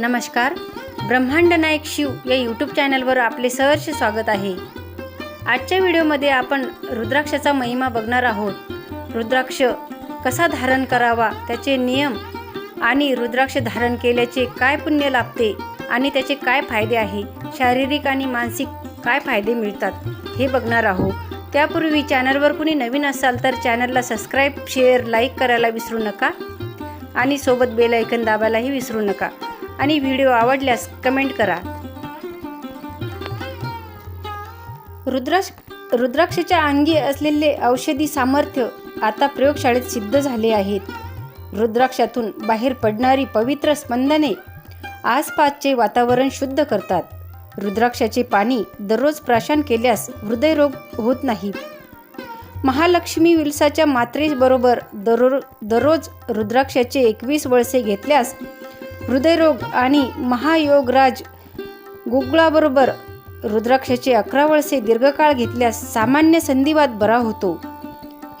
नमस्कार. ब्रह्मांड नायक शिव या यूट्यूब चॅनलवर आपले सहर्ष स्वागत आहे. आजच्या व्हिडिओमध्ये आपण रुद्राक्षाचा महिमा बघणार आहोत. रुद्राक्ष कसा धारण करावा त्याचे नियम आणि रुद्राक्ष धारण केल्याचे काय पुण्य लाभते आणि त्याचे काय फायदे आहे शारीरिक आणि मानसिक काय फायदे मिळतात हे बघणार आहोत. त्यापूर्वी चॅनलवर कुणी नवीन असाल तर चॅनलला सबस्क्राईब शेअर लाईक करायला विसरू नका आणि सोबत बेल ऐकन दाबायलाही विसरू नका. आणि व्हिडिओ आवडल्यास कमेंट करा. रुद्राक्ष रुद्राक्षाच्या अंगी असलेले औषधी सामर्थ्य आता प्रयोगशाळेत सिद्ध झाले आहेत. रुद्राक्षातून बाहेर पडणारी पवित्र स्पंदने आसपासचे वातावरण शुद्ध करतात. रुद्राक्षाचे पाणी दररोज प्राशन केल्यास हृदयरोग होत नाही. महालक्ष्मी विलसाच्या मात्रेबरोबर दररो दररोज रुद्राक्षाचे एकवीस वळसे घेतल्यास हृदयरोग आणि महायोगराज गुगळाबरोबर रुद्राक्षाचे अकरा वळसे दीर्घकाळ घेतल्यास सामान्य संधिवात बरा होतो.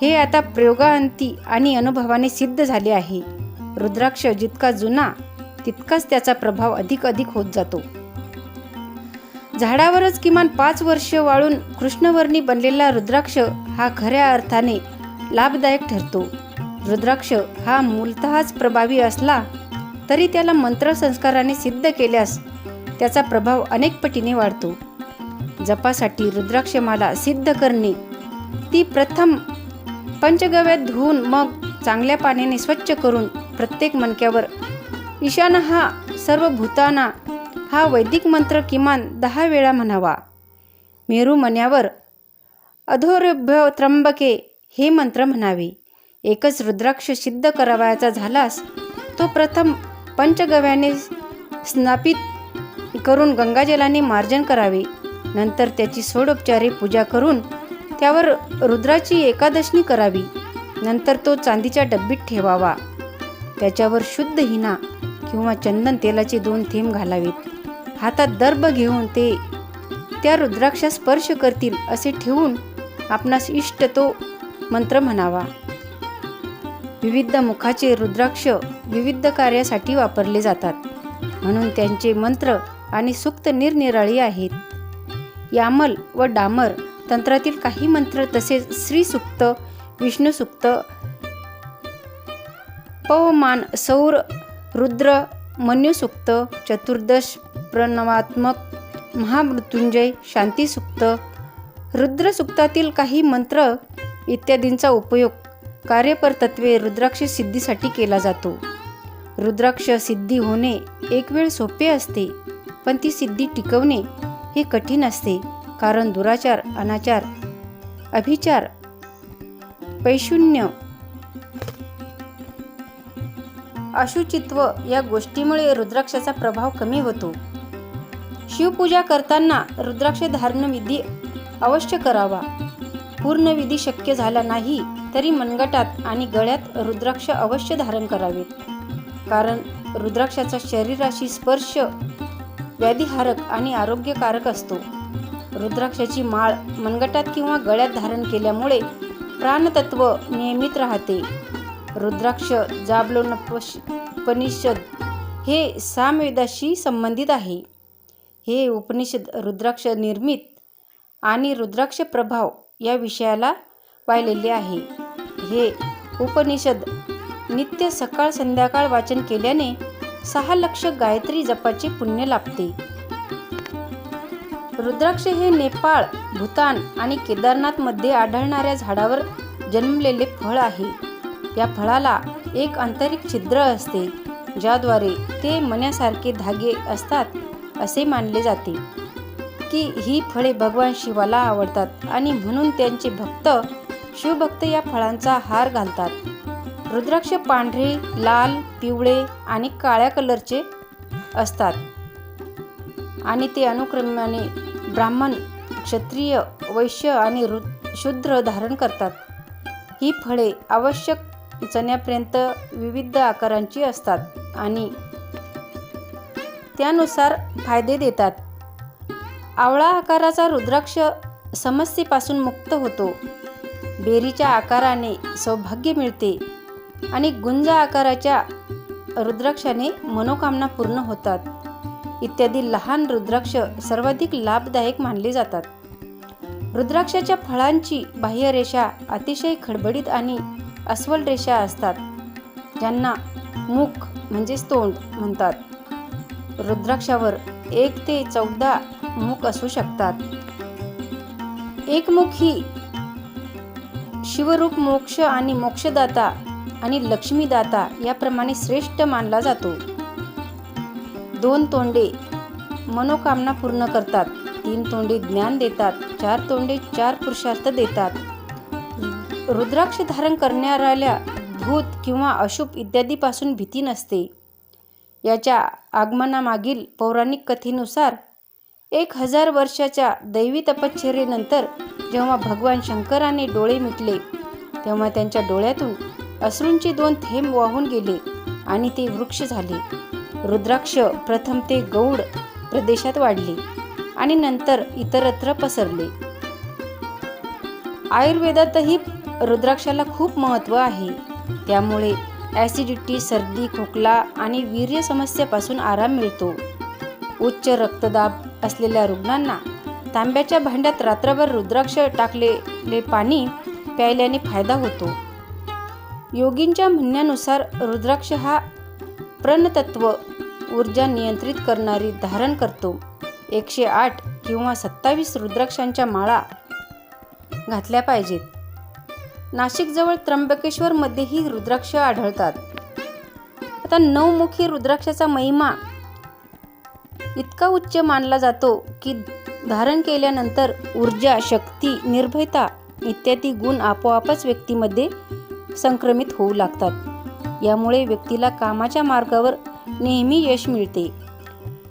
हे आता प्रयोगांती आणि अनुभवाने सिद्ध झाले आहे. रुद्राक्ष जितका जुना तितकाच त्याचा प्रभाव अधिक अधिक होत जातो. झाडावरच किमान पाच वर्ष वाळून कृष्णवर्णी बनलेला रुद्राक्ष हा खऱ्या अर्थाने लाभदायक ठरतो. रुद्राक्ष हा मूलतःच प्रभावी असला तरी त्याला मंत्रसंस्काराने सिद्ध केल्यास त्याचा प्रभाव अनेक पटीने वाढतो. जपासाठी रुद्राक्षमाला सिद्ध करणे ती प्रथम पंचगव्यात धुवून मग चांगल्या पाण्याने स्वच्छ करून प्रत्येक मणक्यावर ईशान हा सर्व भूताना हा वैदिक मंत्र किमान दहा वेळा म्हणावा. मेरू मण्यावर अधोरभ्य त्र्यंबके हे मंत्र म्हणावे. एकच रुद्राक्ष सिद्ध करावयाचा झालास तो प्रथम पंचगव्याने स्नापित करून गंगाजलाने मार्जन करावे. नंतर त्याची सोडोपचारे पूजा करून त्यावर रुद्राची एकादशनी करावी. नंतर तो चांदीच्या डब्बीत ठेवावा. त्याच्यावर शुद्ध हिना किंवा चंदन तेलाचे दोन थेंब घालावेत. हातात दर्भ घेऊन ते त्या रुद्राक्षा स्पर्श करतील असे ठेवून आपणास इष्ट तो मंत्र म्हणावा. विविध मुखाचे रुद्राक्ष विविध कार्यासाठी वापरले जातात. म्हणून त्यांचे मंत्र आणि सुक्त निरनिराळी आहेत. यामल व डामर तंत्रातील काही मंत्र तसेच श्रीसुक्त विष्णुसुक्त पवमान सौर रुद्र मन्युसुक्त चतुर्दश प्रणवात्मक महामृत्युंजय शांतीसुक्त रुद्रसुक्तातील काही मंत्र इत्यादींचा उपयोग कार्यपरतत्वे रुद्राक्ष सिद्धीसाठी केला जातो. रुद्राक्ष सिद्धी होणे एक वेळ सोपे असते पण ती सिद्धी टिकवणे हे कठीण असते कारण दुराचार अनाचार अभिचार पैशून्य अशुचित्व या गोष्टीमुळे रुद्राक्षाचा प्रभाव कमी होतो. शिवपूजा करताना रुद्राक्ष धारण विधी अवश्य करावा. पूर्ण विधी शक्य झाला नाही तरी मनगटात आणि गळ्यात रुद्राक्ष अवश्य धारण करावेत कारण रुद्राक्षाचा शरीराशी स्पर्श व्याधिहारक आणि आरोग्यकारक असतो. रुद्राक्षाची माळ मनगटात किंवा गळ्यात धारण केल्यामुळे प्राणतत्व नियमित राहते. रुद्राक्ष जाबलोनपनिषद हे सामवेदाशी संबंधित आहे. हे उपनिषद रुद्राक्ष निर्मित आणि रुद्राक्ष प्रभाव या विषयाला पाहिलेले आहे. हे उपनिषद नित्य सकाळ संध्याकाळ वाचन केल्याने सहा लक्ष गायत्री जपाचे पुण्य लाभते. रुद्राक्ष हे नेपाळ भूतान आणि केदारनाथमध्ये आढळणाऱ्या झाडावर जन्मलेले फळ आहे. या फळाला एक आंतरिक छिद्र असते ज्याद्वारे ते मण्यासारखे धागे असतात असे मानले जाते. की ही फळे भगवान शिवाला आवडतात आणि म्हणून त्यांचे भक्त शिवभक्त या फळांचा हार घालतात. रुद्राक्ष पांढरे लाल पिवळे आणि काळ्या कलरचे असतात. आणि ते अनुक्रमाने ब्राह्मण क्षत्रिय वैश्य आणि रु शूद्र धारण करतात. ही फळे आवश्यक चण्यापर्यंत विविध आकारांची असतात आणि त्यानुसार फायदे देतात. आवळा आकाराचा रुद्राक्ष समस्येपासून मुक्त होतो. बेरीच्या आकाराने सौभाग्य मिळते आणि गुंज आकाराच्या रुद्राक्षाने मनोकामना पूर्ण होतात. इत्यादी लहान रुद्राक्ष सर्वाधिक लाभदायक मानले जातात. रुद्राक्षाच्या फळांची बाह्यरेषा अतिशय खडबडीत आणि अस्वल रेषा असतात ज्यांना मुख म्हणजेच तोंड म्हणतात. रुद्राक्षावर एक ते चौदा मुख असू शकतात. एकमुखी शिवरूप मोक्ष आणि मोक्षदाता आणि लक्ष्मीदाता याप्रमाणे श्रेष्ठ मानला जातो. दोन तोंडे मनोकामना पूर्ण करतात. तीन तोंडे ज्ञान देतात. चार तोंडे चार पुरुषार्थ देतात. रुद्राक्ष धारण करणाऱ्याला भूत किंवा अशुभ इत्यादीपासून भीती नसते. याच्या आगमनामागील पौराणिक कथेनुसार एक हजार वर्षाच्या दैवी तपश्चर्येनंतर जेव्हा भगवान शंकराने डोळे मिटले तेव्हा त्यांच्या डोळ्यातून अश्रूंचे दोन थेंब वाहून गेले आणि ते वृक्ष झाले. रुद्राक्ष प्रथम ते गौड प्रदेशात वाढले आणि नंतर इतरत्र पसरले. आयुर्वेदातही रुद्राक्षाला खूप महत्त्व आहे. त्यामुळे ॲसिडिटी सर्दी खोकला आणि वीर्य समस्येपासून आराम मिळतो. उच्च रक्तदाब असलेल्या रुग्णांना तांब्याच्या भांड्यात रात्रभर रुद्राक्ष टाकलेले पाणी प्यायल्याने फायदा होतो. योगींच्या म्हणण्यानुसार रुद्राक्ष हा प्रणतत्व ऊर्जा नियंत्रित करणारी धारण करतो. एकशे आठ किंवा सत्तावीस रुद्राक्षांच्या माळा घातल्या पाहिजेत. नाशिकजवळ त्र्यंबकेश्वरमध्येही रुद्राक्ष आढळतात. आता नऊमुखी रुद्राक्षाचा महिमा इतका उच्च मानला जातो की धारण केल्यानंतर ऊर्जा शक्ती निर्भयता इत्यादी गुण आपोआपच व्यक्तीमध्ये संक्रमित होऊ लागतात. यामुळे व्यक्तीला कामाच्या मार्गावर नेहमी यश मिळते.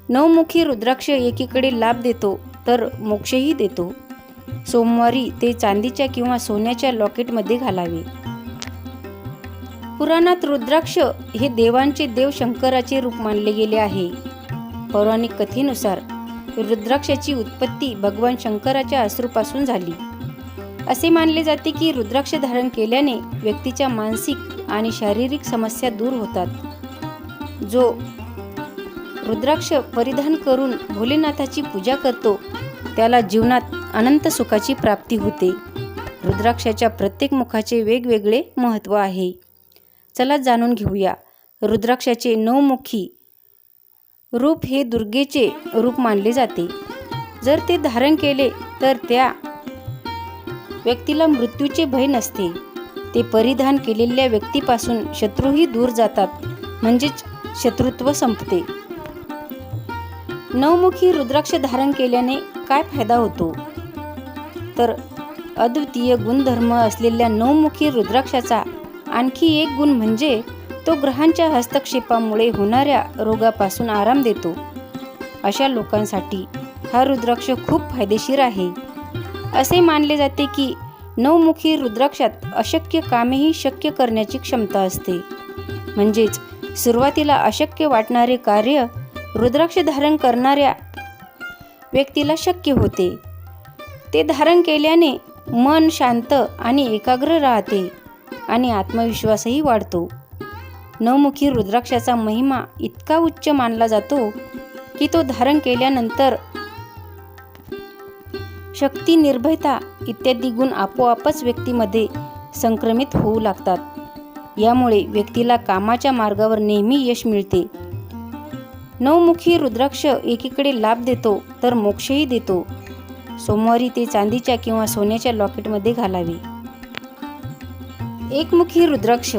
नवमुखी रुद्राक्ष एकीकडे लाभ देतो तर मोक्षही देतो. सोमवारी ते चांदीच्या किंवा सोन्याच्या लॉकेटमध्ये घालावे. पुराणात रुद्राक्ष हे देवांचे देव शंकराचे रूप मानले गेले आहे. पौराणिक कथेनुसार रुद्राक्षाची उत्पत्ती भगवान शंकराच्या अश्रूपासून झाली. असे मानले जाते की रुद्राक्ष धारण केल्याने व्यक्तीच्या मानसिक आणि शारीरिक समस्या दूर होतात. जो रुद्राक्ष परिधान करून भोलेनाथाची पूजा करतो त्याला जीवनात अनंत सुखाची प्राप्ती होते. रुद्राक्षाच्या प्रत्येक मुखाचे वेगवेगळे महत्त्व आहे. चला जाणून घेऊया. रुद्राक्षाचे नवमुखी रूप हे दुर्गेचे रूप मानले जाते. जर ते धारण केले तर त्या व्यक्तीला मृत्यूचे भय नसते. ते परिधान केलेल्या व्यक्तीपासून शत्रूही दूर जातात म्हणजेच शत्रुत्व संपते. नवमुखी रुद्राक्ष धारण केल्याने काय फायदा होतो? तर अद्वितीय गुणधर्म असलेल्या नवमुखी रुद्राक्षाचा आणखी एक गुण म्हणजे तो ग्रहांच्या हस्तक्षेपामुळे होणाऱ्या रोगापासून आराम देतो. अशा लोकांसाठी हा रुद्राक्ष खूप फायदेशीर आहे. असे मानले जाते की नवमुखी रुद्राक्षात अशक्य कामेही शक्य करण्याची क्षमता असते. म्हणजेच सुरुवातीला अशक्य वाटणारे कार्य रुद्राक्ष धारण करणाऱ्या व्यक्तीला शक्य होते. ते धारण केल्याने मन शांत आणि एकाग्र राहते आणि आत्मविश्वासही वाढतो. नवमुखी रुद्राक्षाचा महिमा इतका उच्च मानला जातो की तो धारण केल्यानंतर शक्ती निर्भयता इत्यादी गुण आपोआपच व्यक्तीमध्ये संक्रमित होऊ लागतात. यामुळे व्यक्तीला कामाच्या मार्गावर नेहमी यश मिळते. नवमुखी रुद्राक्ष एकीकडे लाभ देतो तर मोक्षही देतो. सोमवारी ते चांदीच्या किंवा सोन्याच्या लॉकेटमध्ये घालावे. एकमुखी रुद्राक्ष.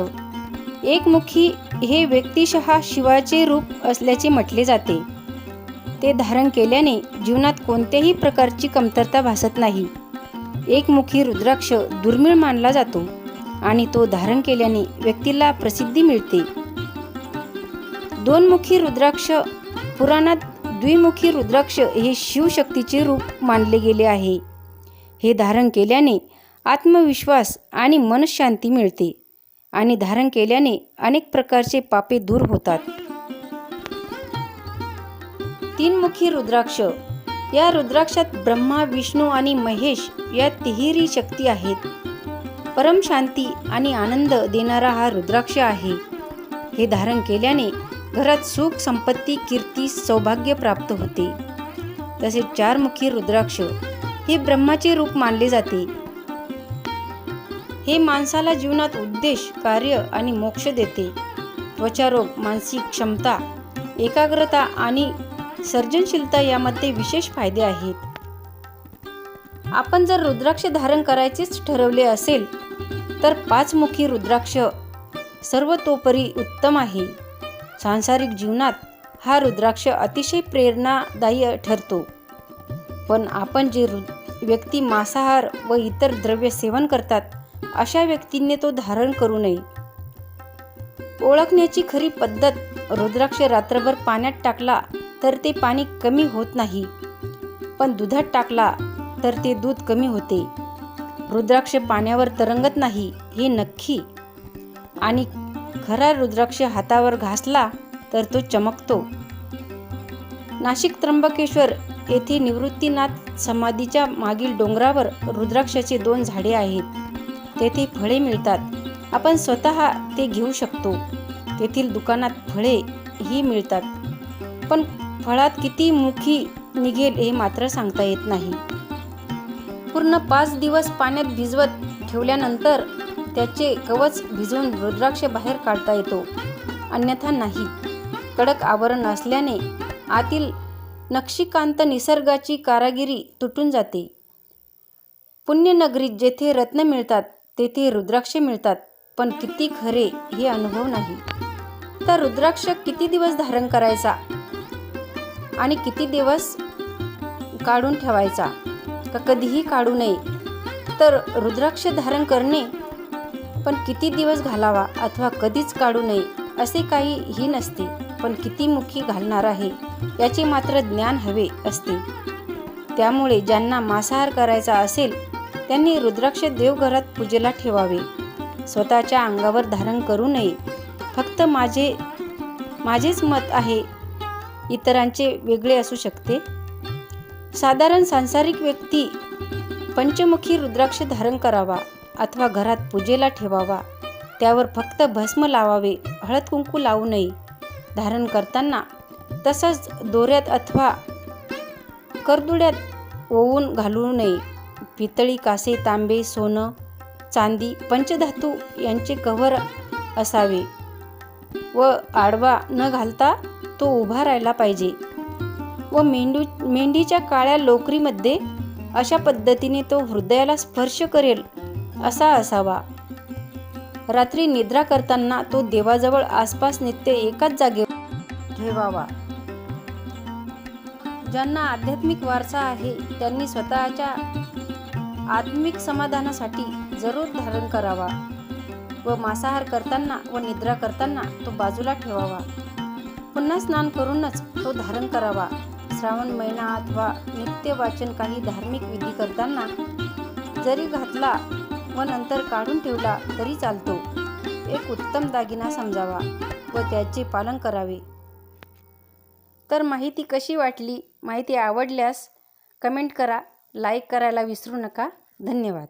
एकमुखी हे व्यक्तिशः शिवाचे रूप असल्याचे म्हटले जाते. ते धारण केल्याने जीवनात कोणत्याही प्रकारची कमतरता भासत नाही. एकमुखी रुद्राक्ष दुर्मिळ मानला जातो आणि तो धारण केल्याने व्यक्तीला प्रसिद्धी मिळते. दोनमुखी रुद्राक्ष पुराणात द्विमुखी रुद्राक्ष हे शिवशक्तीचे रूप मानले गेले आहे. हे धारण केल्याने आत्मविश्वास आणि मनशांती मिळते आणि धारण केल्याने अनेक प्रकारचे पापे दूर होतात. तीनमुखी रुद्राक्ष. या रुद्राक्षात ब्रह्मा विष्णू आणि महेश या तिहेरी शक्ती आहेत. परम शांती आणि आनंद देणारा हा रुद्राक्ष आहे. हे धारण केल्याने घरात सुख संपत्ती कीर्ती सौभाग्य प्राप्त होते. तसेच चारमुखी रुद्राक्ष हे ब्रह्माचे रूप मानले जाते. हे माणसाला जीवनात उद्देश कार्य आणि मोक्ष देते. त्वचारोग मानसिक क्षमता एकाग्रता आणि सर्जनशीलता यामध्ये विशेष फायदे आहेत. आपण जर रुद्राक्ष धारण करायचेच ठरवले असेल तर पाचमुखी रुद्राक्ष सर्वतोपरी उत्तम आहे. सांसारिक जीवनात हा रुद्राक्ष अतिशय प्रेरणादायी ठरतो. पण आपण जे रु व्यक्ती मांसाहार व इतर द्रव्य सेवन करतात अशा व्यक्तींनी तो धारण करू नये. ओळखण्याची खरी पद्धत रुद्राक्ष रात्रभर पाण्यात टाकला तर ते पाणी कमी होत नाही. पण दुधात टाकला तर ते दूध कमी होते. रुद्राक्ष पाण्यावर तरंगत नाही हे नक्की. आणि खरा रुद्राक्ष हातावर घासला तर तो चमकतो. नाशिक त्र्यंबकेश्वर येथे निवृत्तीनाथ समाधीच्या मागील डोंगरावर रुद्राक्षाचे दोन झाडे आहेत. तेथे फळे मिळतात. आपण स्वतः ते घेऊ शकतो. तेथील दुकानात फळे ही मिळतात. पण फळात किती मुखी निघेल हे मात्र सांगता येत नाही. पूर्ण पाच दिवस पाण्यात भिजवत ठेवल्यानंतर त्याचे कवच भिजवून रुद्राक्ष बाहेर काढता येतो. अन्यथा नाही. कडक आवरण असल्याने आतील नक्षीकांत निसर्गाची कारागिरी तुटून जाते. पुण्यनगरीत जेथे रत्न मिळतात तेथे रुद्राक्ष मिळतात पण किती खरे हे अनुभव नाही. तर रुद्राक्ष किती दिवस धारण करायचा? आणि किती दिवस काढून ठेवायचा? का कधीही काढू नये. तर रुद्राक्ष धारण करणे पण किती दिवस घालावा अथवा कधीच काढू नये असे काही ही नसते पण किती मुखी घालणार आहे याचे मात्र ज्ञान हवे असते. त्यामुळे ज्यांना मांसाहार करायचा असेल त्यांनी रुद्राक्ष देवघरात पूजेला ठेवावे. स्वतःच्या अंगावर धारण करू नये. फक्त माझे माझेच मत आहे. इतरांचे वेगळे असू शकते. साधारण सांसारिक व्यक्ती पंचमुखी रुद्राक्ष धारण करावा. अथवा घरात पूजेला ठेवावा. त्यावर फक्त भस्म लावावे हळद कुंकू लावू नये. धारण करताना तसंच दोऱ्यात अथवा करदुड्यात ओवून घालू नये. पितळी कासे तांबे सोनं चांदी पंचधातू यांचे कव्हर असावे व आडवा न घालता तो उभा राहायला पाहिजे व मेंढू मेंढीच्या काळ्या लोकरीमध्ये अशा पद्धतीने तो हृदयाला स्पर्श करेल. असा असावा. रात्री निद्रा करताना तो देवाजवळ आसपास नित्य एकाच जागेवर ठेवावा. ज्यांना आध्यात्मिक वारसा आहे त्यांनी स्वतःच्या आत्मिक समाधानासाठी जरूर धारण करावा. व मांसाहार करताना व निद्रा करताना तो बाजूला ठेवावा. पुन्हा स्नान करूनच तो धारण करावा. श्रावण महिना अथवा नित्य वाचन काही धार्मिक विधी करताना जरी घातला व नंतर काढून ठेवला तरी चालतो. एक उत्तम दागिना समजावा व त्याचे पालन करावे. तर माहिती कशी वाटली? माहिती आवडल्यास कमेंट करा लाईक करायला विसरू नका. धन्यवाद.